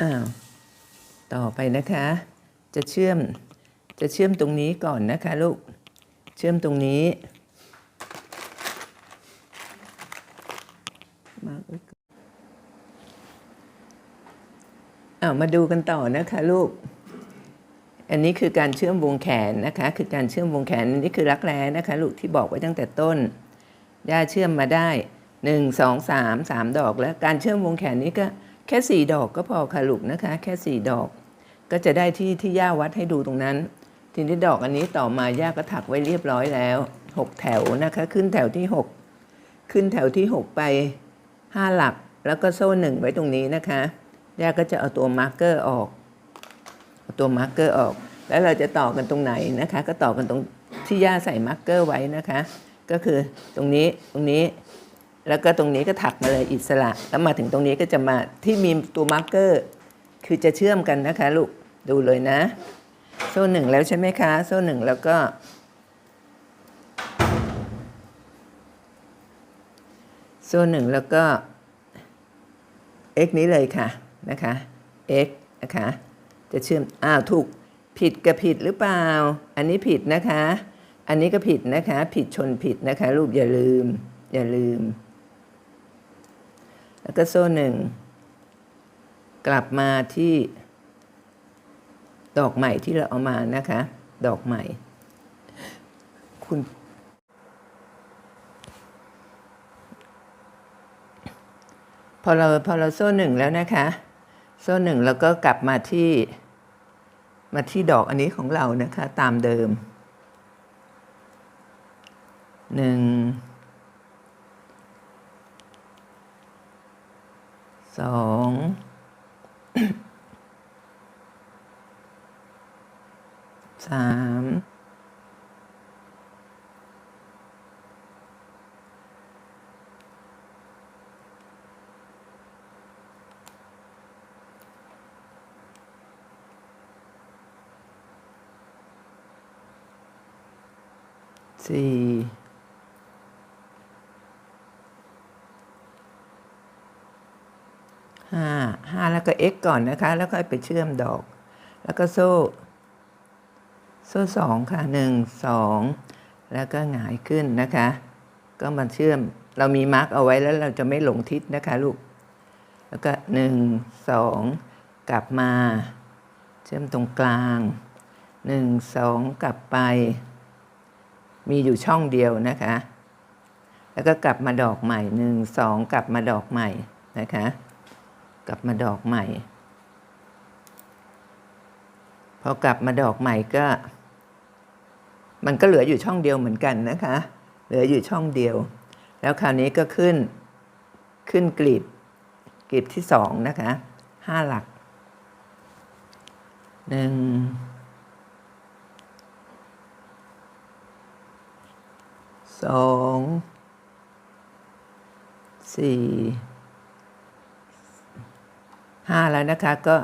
อ้าวต่อไปนะคะ จะเชื่อมจะเชื่อมตรงนี้ก่อนนะคะลูก เชื่อมตรงนี้มาร์คไว้ก่อนอ้าวมาดูกันต่อนะคะลูก อันนี้คือการเชื่อมวงแขนนะคะ คือการเชื่อมวงแขนอันนี้คือรักแร้นะคะ ลูกที่บอกไว้ตั้งแต่ต้นย่าเชื่อมมาได้หนึ่งสองสามสามดอกแล้วการเชื่อมวงแขนนี้ก็ แค่สี่ดอกก็พอค่ะลูกนะคะ แค่สี่ดอก ก็จะได้ที่ที่ย่าวัดให้ดูตรงนั้น ทีนี้ดอกอันนี้ต่อมาย่าก็ถักไว้เรียบร้อยแล้วหกแถวนะคะ ขึ้นแถวที่หกขึ้นแถวที่หกไปห้าหลักแล้วก็โซ่หนึ่งไว้ตรงนี้นะคะย่าก็จะเอาตัวมาร์กเกอร์ออกเอาตัวมาร์กเกอร์ออก แล้วเราจะต่อกันตรงไหนนะคะ ก็ต่อกันตรงที่ย่าใส่มาร์กเกอร์ไว้นะคะ ก็คือตรงนี้ตรงนี้ แล้วก็ตรงนี้ก็ถักมาเลยอิสระ แล้วมาถึงตรงนี้ก็จะมาที่มีตัวมาร์กเกอร์ คือจะเชื่อมกันนะคะลูกดูเลยนะ โซ่หนึ่งแล้วใช่ไหมคะ โซ่หนึ่งแล้วก็ โซ่หนึ่งแล้วก็ x นี้เลยค่ะนะคะ x นะคะ จะเชื่อมอ้าวถูกผิดกับผิดหรือเปล่า อันนี้ผิดนะคะ อันนี้ก็ผิดนะคะ ผิดชนผิดนะคะลูกอย่าลืม อย่าลืม แล้วก็โซ่หนึ่งกลับมาที่ดอกใหม่ที่เราเอามานะคะ ดอกใหม่ คุณ พอเราพอเราโซ่หนึ่งแล้วนะคะ โซ่หนึ่งแล้วก็กลับมาที่มาที่ดอกอันนี้ของเรานะคะ ตามเดิมหนึ่ง xuống giảm See. 5 แล้วก็ x ก่อนนะคะ แล้วก็ไปเชื่อมดอก แล้วก็โซ่ โซ่สองค่ะ 1 2 แล้วก็หงายขึ้นนะคะ ก็มาเชื่อมเรามีมาร์กเอาไว้แล้วเราจะไม่หลงทิศนะคะลูก แล้วก็ 1 2 กลับมา เชื่อมตรงกลาง 1 2 กลับไป มีอยู่ช่องเดียวนะคะ แล้วก็กลับมาดอกใหม่ 1 2 กลับมาดอกใหม่นะคะ กลับมาดอกใหม่ พอกลับมาดอกใหม่ก็ มันก็เหลืออยู่ช่องเดียวเหมือนกันนะคะ เหลืออยู่ช่องเดียว แล้วคราวนี้ก็ขึ้นขึ้นกลีบกลีบที่สองนะคะห้าหลักหนึ่งสองสี่ ห้าแล้วนะคะก็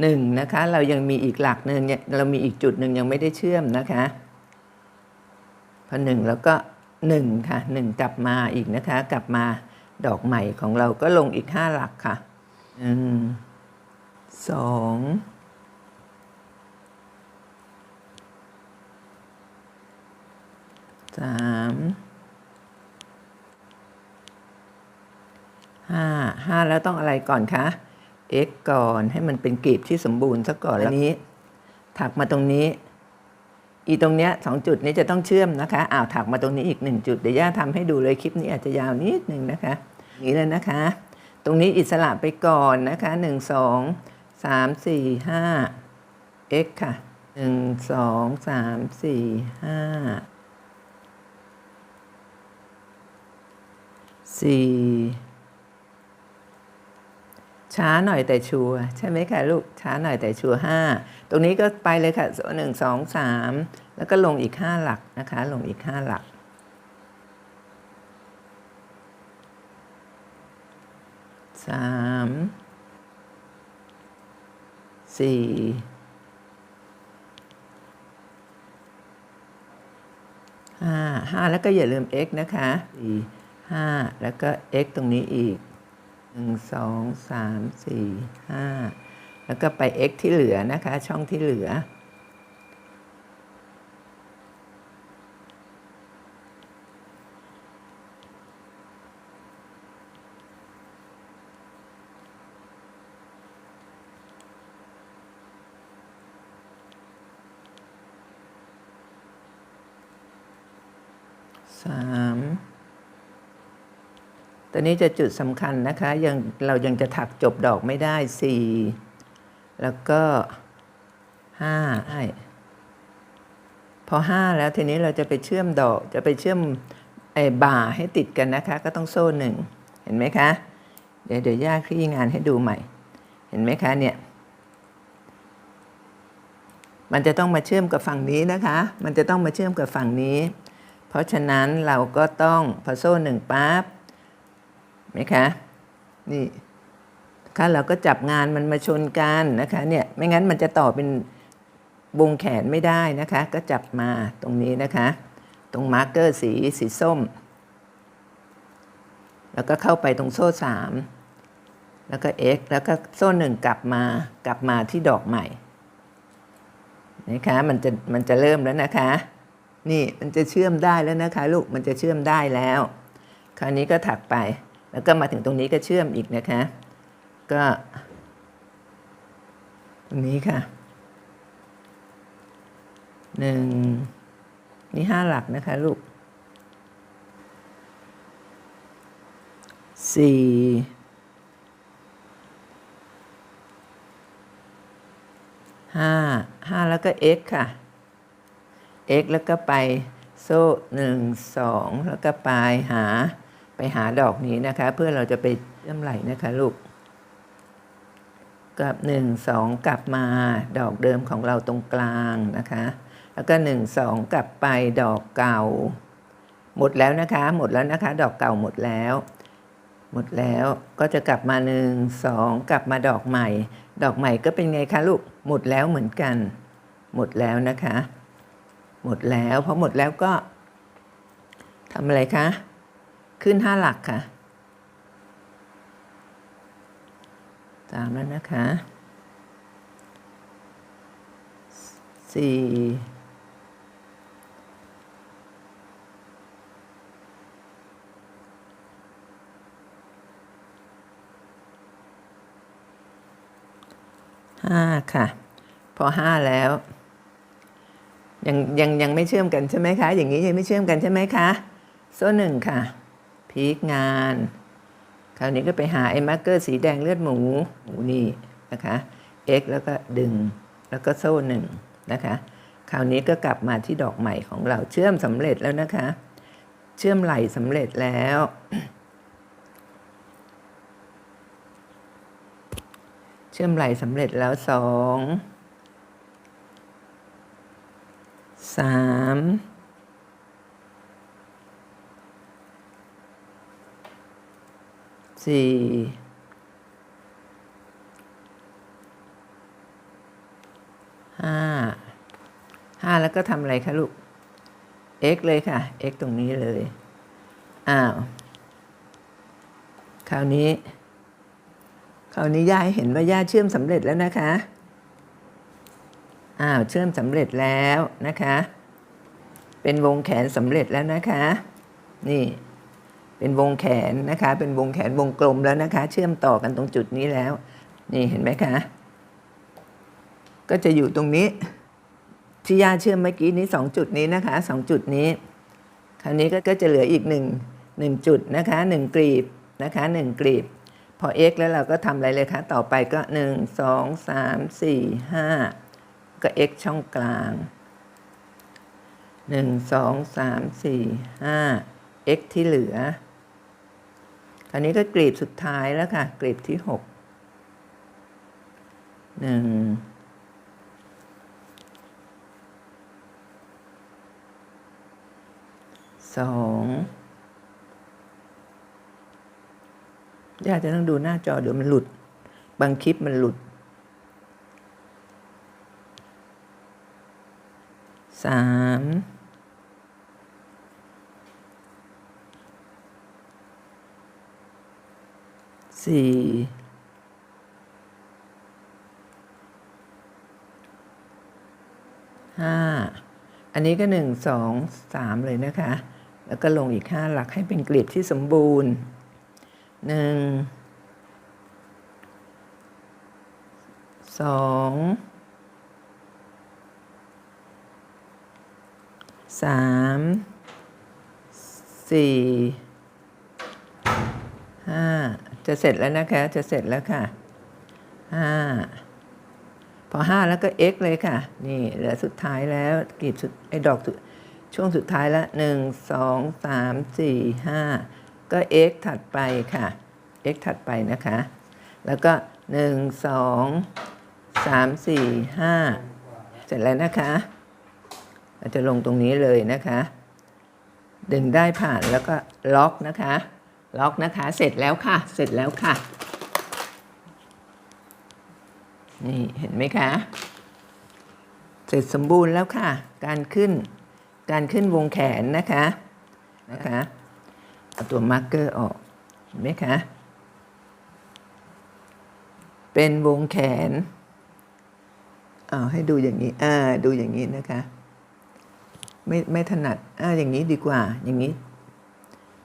หนึ่งนะคะ เรายังมีอีกหลักหนึ่งเนี่ยเรามีอีกจุดหนึ่งยังไม่ได้เชื่อมนะคะพอหนึ่งแล้วก็หนึ่งค่ะหนึ่งกลับมาอีกนะคะ กลับมาดอกใหม่ของเราก็ลงอีกห้าหลักค่ะหนึ่งสองสามห้าห้าแล้วต้องอะไรก่อนคะ x ก่อนให้มันเป็นกลีบที่สมบูรณ์ซะก่อนแล้วนี้ ถักมาตรงนี้ อีตรงเนี้ยสองจุดนี้จะต้องเชื่อมนะคะอ้าวถักมาตรงนี้อีกหนึ่งจุดเดี๋ยวย่าทำให้ดูเลยคลิปนี้อาจจะยาวนิดหนึ่งนะคะอย่างนี้เลยนะคะ ตรงนี้อิสระไปก่อนนะคะหนึ่งสองสามสี่ห้า x ค่ะหนึ่งสองสามสี่ห้าสี่ ช้าหน่อยแต่ชัวใช่ไหมคะลูกช้าหน่อยแต่ชัวห้าตรงนี้ก็ไปเลยค่ะหนึ่งสองสามแล้วก็ลงอีกห้าหลักนะคะ ลงอีกห้าหลัก สามสี่ห้าห้าแล้วก็อย่าลืม x นะคะสี่ห้าแล้วก็ x ตรงนี้อีก หนึ่งสองสามสี่ห้าแล้วก็ไป x ที่เหลือนะคะ ช่องที่เหลือ สาม ตอนนี้จะจุดสำคัญนะคะยังเรายังจะถักจบดอกไม่ได้สี่แล้วก็ห้าใช่พอห้าแล้วทีนี้เราจะไปเชื่อมดอกจะไปเชื่อมไอ้บ่าให้ติดกันนะคะ ก็ต้องโซ่หนึ่งเห็นไหมคะ เดี๋ยวเดี๋ยวย่าคลี่งานให้ดูใหม่ เห็นไหมคะเนี่ยมันจะต้องมาเชื่อมกับฝั่งนี้นะคะ มันจะต้องมาเชื่อมกับฝั่งนี้ เพราะฉะนั้นเราก็ต้องพอโซ่หนึ่งปั๊บ ไหมคะนี่ค่ะเราก็จับงานมันมาชนกันนะคะเนี่ยไม่งั้นมันจะต่อเป็นวงแขนไม่ได้นะคะ ก็จับมาตรงนี้นะคะ ตรงมาร์กเกอร์สีสีส้ม แล้วก็เข้าไปตรงโซ่สามแล้วก็ x แล้วก็โซ่หนึ่งกลับมากลับมาที่ดอกใหม่นะคะมันจะมันจะเริ่มแล้วนะคะ นี่มันจะเชื่อมได้แล้วนะคะ ลูกมันจะเชื่อมได้แล้ว คราวนี้ก็ถักไป แล้วก็มาถึงตรงนี้ก็เชื่อมอีกนะคะ ก็ตรงนี้ค่ะหนึ่งนี่ห้าหลักนะคะลูกสี่ห้าห้าแล้วก็ x ค่ะ x แล้วก็ไปโซ่หนึ่งสองแล้วก็ปลายหา หาดอกนี้นะคะ เพื่อเราจะไปเชื่อมไหลนะคะลูกกับหนึ่งสองกลับมาดอกเดิมของเราตรงกลางนะคะ แล้วก็หนึ่งสองกลับไปดอกเก่า หมดแล้วนะคะ หมดแล้วนะคะ ดอกเก่าหมดแล้ว หมดแล้วก็จะกลับมาหนึ่งสองกลับมาดอกใหม่ ดอกใหม่ก็เป็นไงคะลูกหมดแล้วเหมือนกัน หมดแล้วนะคะ หมดแล้วพอหมดแล้วก็ทำอะไรคะ ขึ้นห้าหลักค่ะตามแล้วนะคะสี่ห้าค่ะ พอห้าแล้ว ยังยังยังไม่เชื่อมกันใช่ไหมคะ อย่างนี้ยังไม่เชื่อมกันใช่ไหมคะโซ่หนึ่งค่ะ พีกงาน คราวนี้ก็ไปหาไอ้มาร์เกอร์สีแดงเลือดหมูหมูนี่นะคะ x แล้วก็ดึงแล้วก็โซ่หนึ่งนะคะ คราวนี้ก็กลับมาที่ดอกใหม่ของเราเชื่อมสำเร็จแล้วนะคะ เชื่อมไหลสำเร็จแล้ว เชื่อมไหลสำเร็จแล้วสองสาม สี่ห้าห้าแล้วก็ทำอะไรคะลูก x เลยค่ะ x ตรงนี้เลย อ้าว คราวนี้ คราวนี้ย่าเห็นว่าย่าเชื่อมสำเร็จแล้วนะคะ อ้าว เชื่อมสำเร็จแล้วนะคะ เป็นวงแขนสำเร็จแล้วนะคะ นี่ เป็นวงแขนนะคะ เป็นวงแขนวงกลมแล้วนะคะ เชื่อมต่อกันตรงจุดนี้แล้ว นี่เห็นไหมคะ ก็จะอยู่ตรงนี้ที่ย่าเชื่อมเมื่อกี้นี้สองจุดนี้นะคะสองจุดนี้ คราวนี้ก็จะเหลืออีกหนึ่งหนึ่งจุดนะคะหนึ่งกลีบนะคะหนึ่งกลีบ พอ x แล้วเราก็ทำอะไรเลยคะ ต่อไปก็หนึ่งสองสามสี่ห้าก็ x ช่องกลางหนึ่งสองสามสี่ห้า x ที่เหลือ คราวนี้ก็กลีบสุดท้ายแล้วค่ะ กลีบที่หกหนึ่งสองย่าจะต้องดูหน้าจอเดี๋ยวมันหลุด บางคลิปมันหลุดสาม สี่ห้าอันนี้ก็หนึ่งสองสามเลยนะคะ แล้วก็ลงอีกห้าหลักให้เป็นกลีบที่สมบูรณ์หนึ่งสองสามสี่ห้า จะเสร็จแล้วนะคะ จะเสร็จแล้วค่ะห้าพอห้าแล้วก็ x เลยค่ะ นี่เหลือสุดท้ายแล้วกลีบสุดไอ้ดอกสุดช่วงสุดท้ายล้วหนึ่งสองสามสี่ห้าก็ x ถัดไปค่ะ x ถัดไปนะคะ แล้วก็หนึ่งสองสามสี่ห้าเสร็จแล้วนะคะ เราจะลงตรงนี้เลยนะคะ ดึงได้ผ่านแล้วก็ล็อกนะคะ ล็อกนะคะ เสร็จแล้วค่ะ เสร็จแล้วค่ะ นี่เห็นไหมคะ เสร็จสมบูรณ์แล้วค่ะ การขึ้น การขึ้นวงแขนนะคะนะคะเอาตัวมาร์กเกอร์ออกเห็นไหมคะ เป็นวงแขนเอาให้ดูอย่างนี้อ่าดูอย่างนี้นะคะ ไม่ไม่ถนัดอ่าอย่างนี้ดีกว่าอย่างนี้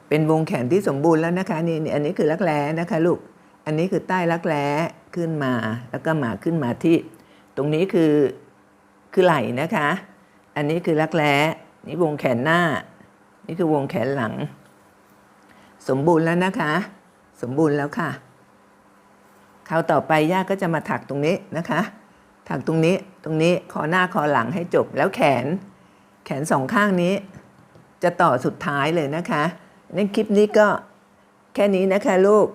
เป็นวงแขนที่สมบูรณ์แล้วนะคะนี่อันนี้คือรักแร้นะคะลูกอันนี้คือใต้รักแร้ขึ้นมาแล้วก็มาขึ้นมาที่ ตรงนี้คือคือไหล่นะคะ อันนี้คือรักแร้นี่วงแขนหน้า นี่คือวงแขนหลัง สมบูรณ์แล้วนะคะ สมบูรณ์แล้วค่ะคราวต่อไปย่าก็จะมาถักตรงนี้นะคะ ถักตรงนี้ตรงนี้คอหน้าคอหลังให้จบแล้วแขน แขนสองข้างนี้ จะต่อสุดท้ายเลยนะคะ ในคลิปนี้ก็แค่นี้นะคะลูก